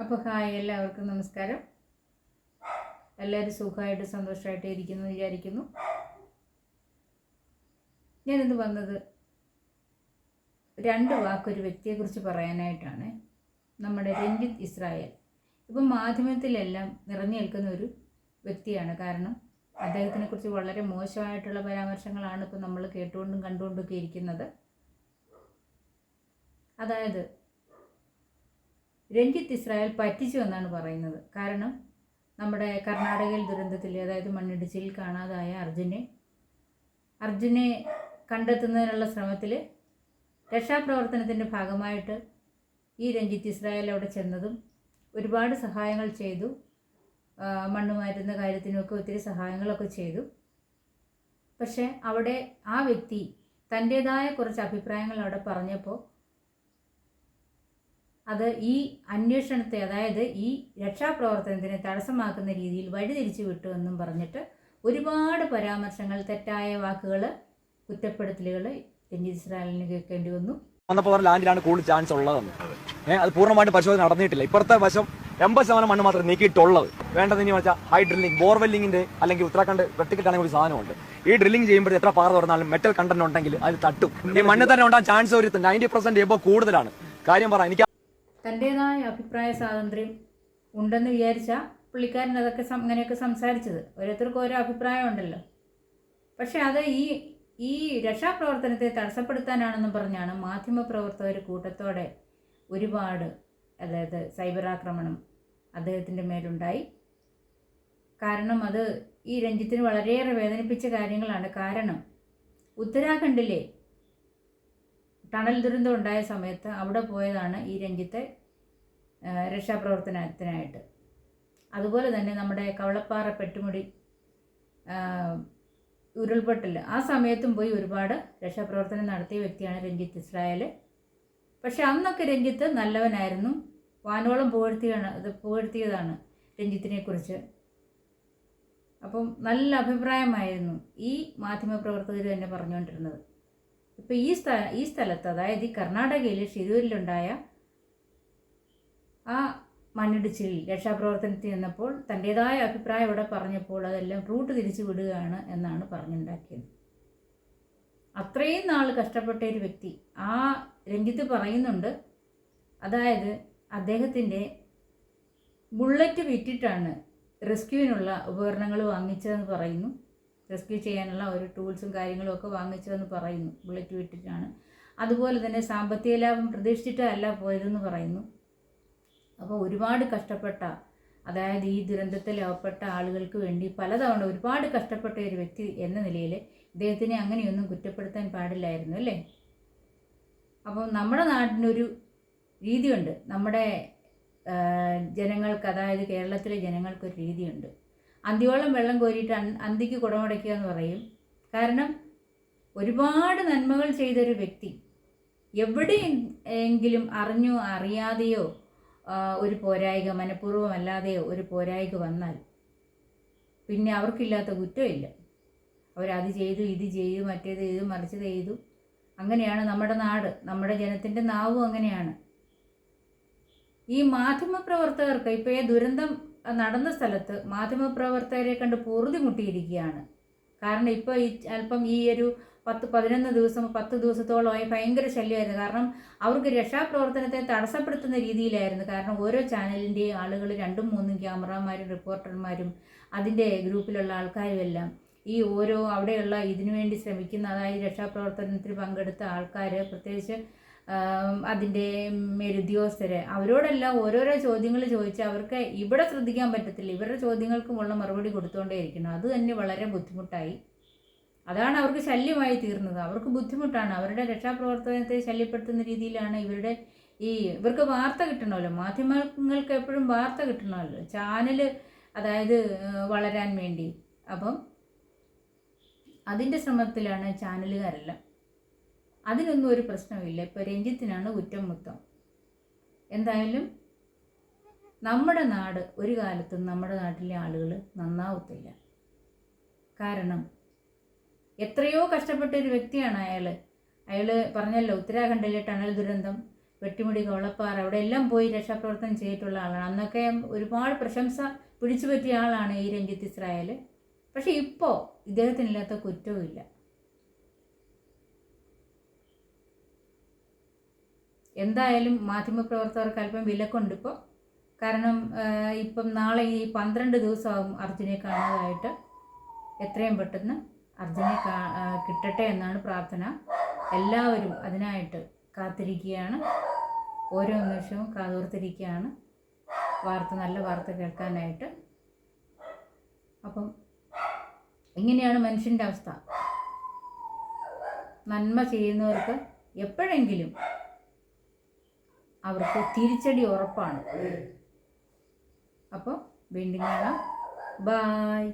അപ്പോൾ ഹായ് എല്ലാവർക്കും നമസ്കാരം. എല്ലാവരും സുഖമായിട്ട് സന്തോഷമായിട്ട് ഇരിക്കുന്നു വിചാരിക്കുന്നു. ഞാനിന്ന് വന്നത് രണ്ട് വാക്കൊരു വ്യക്തിയെക്കുറിച്ച് പറയാനായിട്ടാണ്. നമ്മുടെ രഞ്ജിത്ത് ഇസ്രായേൽ. ഇപ്പം മാധ്യമത്തിലെല്ലാം നിറഞ്ഞു നിൽക്കുന്ന ഒരു വ്യക്തിയാണ്. കാരണം അദ്ദേഹത്തിനെ കുറിച്ച് വളരെ മോശമായിട്ടുള്ള പരാമർശങ്ങളാണ് ഇപ്പം നമ്മൾ കേട്ടുകൊണ്ടും കണ്ടുകൊണ്ടൊക്കെ ഇരിക്കുന്നത്. അതായത് രഞ്ജിത്ത് ഇസ്രായേൽ പറ്റിച്ചു എന്നാണ് പറയുന്നത്. കാരണം നമ്മുടെ കർണാടകയിൽ ദുരന്തത്തിൽ അതായത് മണ്ണിടിച്ചിൽ കാണാതായ അർജുനെ അർജുനെ കണ്ടെത്തുന്നതിനുള്ള ശ്രമത്തിൽ രക്ഷാപ്രവർത്തനത്തിന്റെ ഭാഗമായിട്ട് ഈ രഞ്ജിത്ത് ഇസ്രായേൽ അവിടെ ചെന്നതും ഒരുപാട് സഹായങ്ങൾ ചെയ്തു. മണ്ണ് മാറ്റുന്ന കാര്യത്തിനുമൊക്കെ ഒത്തിരി സഹായങ്ങളൊക്കെ ചെയ്തു. പക്ഷേ അവിടെ ആ വ്യക്തി തന്റേതായ കുറച്ച് അഭിപ്രായങ്ങൾ അവിടെ പറഞ്ഞപ്പോൾ അത് ഈ അന്വേഷണത്തെ അതായത് ഈ രക്ഷാപ്രവർത്തനത്തിനെ തടസ്സമാക്കുന്ന രീതിയിൽ വഴിതിരിച്ചു വിട്ടു എന്നും പറഞ്ഞിട്ട് ഒരുപാട് പരാമർശങ്ങൾ തെറ്റായ വാക്കുകൾ കുറ്റപ്പെടുത്തലുകൾ രഞ്ജിത് ഇസ്രായേലിന് കേൾക്കേണ്ടി വന്നു. വന്നപ്പോൾ ലാൻഡിലാണ് കൂടുതൽ ചാൻസ് ഉള്ളതെന്ന്. ഏഹ് അത് പൂർണമായിട്ട് പരിശോധന നടന്നിട്ടില്ല. ഇപ്പുറത്തെ വശം എൺപത് ശതമാനം മണ്ണ് മാത്രമേ നീക്കിയിട്ടുള്ളത്. വേണ്ടതെന്ന് വെച്ചാൽ ഹൈ ഡ്രില്ലിംഗ് ബോർവെല്ലിങ്ങിന്റെ അല്ലെങ്കിൽ ഉത്തരാഖണ്ഡ് വെട്ടിക്കെട്ടാണെങ്കിൽ ഒരു സാധനമുണ്ട്. ഈ ഡ്രില്ലിംഗ് ചെയ്യുമ്പോൾ എത്ര പാറ തുറന്നാലും മെറ്റൽ കണ്ടന്റ് ഉണ്ടെങ്കിൽ അത് തട്ടും. ഈ മണ്ണ് തന്നെ ഉണ്ടാകാൻ ചാൻസ് ഒരു നയന്റി പെർസെന്റ് കൂടുതലാണ്. കാര്യം പറ എനിക്ക് തന്റേതായ അഭിപ്രായ സ്വാതന്ത്ര്യം ഉണ്ടെന്ന് വിചാരിച്ച പുള്ളിക്കാരൻ അതൊക്കെ അങ്ങനെയൊക്കെ സംസാരിച്ചത്. ഓരോരുത്തർക്കും ഓരോ അഭിപ്രായം ഉണ്ടല്ലോ. പക്ഷേ അത് ഈ ഈ രക്ഷാപ്രവർത്തനത്തെ തടസ്സപ്പെടുത്താനാണെന്നും പറഞ്ഞാണ് മാധ്യമപ്രവർത്തകർ കൂട്ടത്തോടെ ഒരുപാട് അതായത് സൈബർ ആക്രമണം അദ്ദേഹത്തിന്റെ മേലുണ്ടായി. കാരണം അത് ഈ രഞ്ജിത്തിന് വളരെയേറെ വേദനിപ്പിച്ച കാര്യങ്ങളാണ്. കാരണം ഉത്തരാഖണ്ഡിലെ ടണൽ ദുരന്തം ഉണ്ടായ സമയത്ത് അവിടെ പോയതാണ് ഈ രഞ്ജിത്തെ രക്ഷാപ്രവർത്തനത്തിനായിട്ട്. അതുപോലെ തന്നെ നമ്മുടെ കവളപ്പാറ പെട്ടുമുടി ഉരുൾപൊട്ടൽ ആ സമയത്തും പോയി ഒരുപാട് രക്ഷാപ്രവർത്തനം നടത്തിയ വ്യക്തിയാണ് രഞ്ജിത്ത് ഇസ്രായേൽ പക്ഷെ അന്നൊക്കെ രഞ്ജിത്ത് നല്ലവനായിരുന്നു. വാനോളം പുകഴ്ത്തിയാണ് അത് പുകഴ്ത്തിയതാണ് രഞ്ജിത്തിനെ കുറിച്ച് അപ്പം നല്ല അഭിപ്രായമായിരുന്നു ഈ മാധ്യമപ്രവർത്തകർ തന്നെ പറഞ്ഞുകൊണ്ടിരുന്നത്. ഇപ്പം ഈ സ്ഥ ഈ സ്ഥലത്ത് അതായത് ഈ കർണാടകയിലെ ഷിരൂരിലുണ്ടായ ആ മണ്ണിടിച്ചിൽ രക്ഷാപ്രവർത്തനത്തിൽ നിന്നപ്പോൾ തന്റെതായ അഭിപ്രായം ഇവിടെ പറഞ്ഞപ്പോൾ അതെല്ലാം റൂട്ട് തിരിച്ചു വിടുകയാണ് എന്നാണ് പറഞ്ഞുണ്ടാക്കിയത്. അത്രയും നാൾ കഷ്ടപ്പെട്ട ഒരു വ്യക്തി ആ രഞ്ജിത്ത് പറയുന്നുണ്ട്. അതായത് അദ്ദേഹത്തിന്റെ ബുള്ളറ്റ് വിറ്റിട്ടാണ് റെസ്ക്യൂവിനുള്ള ഉപകരണങ്ങൾ വാങ്ങിച്ചതെന്ന് പറയുന്നു. റെസ്ക്യൂ ചെയ്യാനുള്ള ഒരു ടൂൾസും കാര്യങ്ങളും ഒക്കെ വാങ്ങിച്ചതെന്ന് പറയുന്നു. ബുള്ളറ്റ് വിട്ടിട്ടാണ്. അതുപോലെ തന്നെ സാമ്പത്തിക ലാഭം പ്രതീക്ഷിച്ചിട്ടല്ല പോയതെന്ന് പറയുന്നു. അപ്പോൾ ഒരുപാട് കഷ്ടപ്പെട്ട അതായത് ഈ ദുരന്തത്തിൽ അകപ്പെട്ട ആളുകൾക്ക് വേണ്ടി പലതവണ ഒരുപാട് കഷ്ടപ്പെട്ട ഒരു വ്യക്തി എന്ന നിലയിൽ ഇദ്ദേഹത്തിനെ അങ്ങനെയൊന്നും കുറ്റപ്പെടുത്താൻ പാടില്ലായിരുന്നു അല്ലേ? അപ്പോൾ നമ്മുടെ നാടിനൊരു രീതിയുണ്ട്. നമ്മുടെ ജനങ്ങൾക്ക് അതായത് കേരളത്തിലെ ജനങ്ങൾക്കൊരു രീതിയുണ്ട്. അന്തിയോളം വെള്ളം കോരിയിട്ട് അന്തിക്ക് കുടമടയ്ക്കുക എന്ന് പറയും. കാരണം ഒരുപാട് നന്മകൾ ചെയ്തൊരു വ്യക്തി എവിടെ എങ്കിലും അറിഞ്ഞോ അറിയാതെയോ ഒരു പോരായിക മനഃപൂർവമല്ലാതെയോ ഒരു പോരായിക വന്നാൽ പിന്നെ അവർക്കില്ലാത്ത കുറ്റമില്ല. അവരത് ചെയ്തു ഇത് ചെയ്തു മറ്റേത് ചെയ്തു മറിച്ചത് ചെയ്തു. അങ്ങനെയാണ് നമ്മുടെ നാട്. നമ്മുടെ ജനത്തിന്റെ നാവും അങ്ങനെയാണ്. ഈ മാധ്യമപ്രവർത്തകർക്ക് ഇപ്പോൾ ഈ ദുരന്തം നടന്ന സ്ഥലത്ത് മാധ്യമപ്രവർത്തകരെ കണ്ട് പൊറുതി മുട്ടിയിരിക്കുകയാണ് കാരണം ഇപ്പോൾ ഈ അല്പം ഈ ഒരു പത്ത് പതിനൊന്ന് ദിവസം പത്ത് ദിവസത്തോളമായി ഭയങ്കര ശല്യമായിരുന്നു. കാരണം അവർക്ക് രക്ഷാപ്രവർത്തനത്തെ തടസ്സപ്പെടുത്തുന്ന രീതിയിലായിരുന്നു. കാരണം ഓരോ ചാനലിന്റെയും ആളുകൾ രണ്ടും മൂന്നും ക്യാമറമാരും റിപ്പോർട്ടർമാരും അതിന്റെ ഗ്രൂപ്പിലുള്ള ആൾക്കാരും എല്ലാം ഈ ഓരോ അവിടെയുള്ള ഇതിനു വേണ്ടി ശ്രമിക്കുന്ന അതായത് രക്ഷാപ്രവർത്തനത്തിൽ പങ്കെടുത്ത ആൾക്കാർ പ്രത്യേകിച്ച് അതിന്റെ മേലുദ്യോഗസ്ഥര് അവരോടെല്ലാം ഓരോരോ ചോദ്യങ്ങൾ ചോദിച്ച് അവർക്ക് ഇവിടെ ശ്രദ്ധിക്കാൻ പറ്റത്തില്ല. ഇവരുടെ ചോദ്യങ്ങൾക്കുമുള്ള മറുപടി കൊടുത്തുകൊണ്ടേയിരിക്കണം അത് തന്നെ വളരെ ബുദ്ധിമുട്ടായി. അതാണ് അവർക്ക് ശല്യമായി തീർന്നത്. അവർക്ക് ബുദ്ധിമുട്ടാണ്. അവരുടെ രക്ഷാപ്രവർത്തനത്തെ ശല്യപ്പെടുത്തുന്ന രീതിയിലാണ് ഇവരുടെ ഈ ഇവർക്ക് വാർത്ത കിട്ടണമല്ലോ. മാധ്യമങ്ങൾക്ക് എപ്പോഴും വാർത്ത കിട്ടണമല്ലോ. ചാനൽ അതായത് വളരാൻ വേണ്ടി. അപ്പം അതിന്റെ ശ്രമത്തിലാണ് ചാനലുകാരെല്ലാം. അതിനൊന്നും ഒരു പ്രശ്നമില്ല ഇപ്പോൾ രഞ്ജിത്തിനാണ് കുറ്റം മൊത്തം. എന്തായാലും നമ്മുടെ നാട് ഒരു കാലത്തും നമ്മുടെ നാട്ടിലെ ആളുകൾ നന്നാവത്തില്ല. കാരണം എത്രയോ കഷ്ടപ്പെട്ട ഒരു വ്യക്തിയാണ് അയാൾ അയാൾ പറഞ്ഞല്ലോ ഉത്തരാഖണ്ഡിലെ ടണൽ ദുരന്തം വെട്ടിമുടി കവളപ്പാറ അവിടെ എല്ലാം പോയി രക്ഷാപ്രവർത്തനം ചെയ്തിട്ടുള്ള ആളാണ്. അന്നൊക്കെ ഒരുപാട് പ്രശംസ പിടിച്ചു പറ്റിയ ആളാണ് ഈ രഞ്ജിത്ത് ഇസ്രായേൽ പക്ഷെ ഇപ്പോൾ ഇദ്ദേഹത്തിനില്ലാത്ത കുറ്റവും എന്തായാലും മാധ്യമപ്രവർത്തകർക്ക് അല്പം വിലക്കുണ്ട് ഇപ്പോൾ കാരണം ഇപ്പം നാളെ ഈ പന്ത്രണ്ട് ദിവസമാകും അർജുനെ കാണാതായിട്ട് എത്രയും പെട്ടെന്ന് അർജുനെ കിട്ടട്ടെ എന്നാണ് പ്രാർത്ഥന. എല്ലാവരും അതിനായിട്ട് കാത്തിരിക്കുകയാണ്. ഓരോ നിമിഷവും കാതോർത്തിരിക്കുകയാണ്. വാർത്ത നല്ല വാർത്ത കേൾക്കാനായിട്ട്. അപ്പം ഇങ്ങനെയാണ് മനുഷ്യന്റെ അവസ്ഥ. നന്മ ചെയ്യുന്നവർക്ക് എപ്പോഴെങ്കിലും അവർക്ക് തിരിച്ചടി ഉറപ്പാണ്. അപ്പോൾ വീണ്ടും കാണാം. ബായ്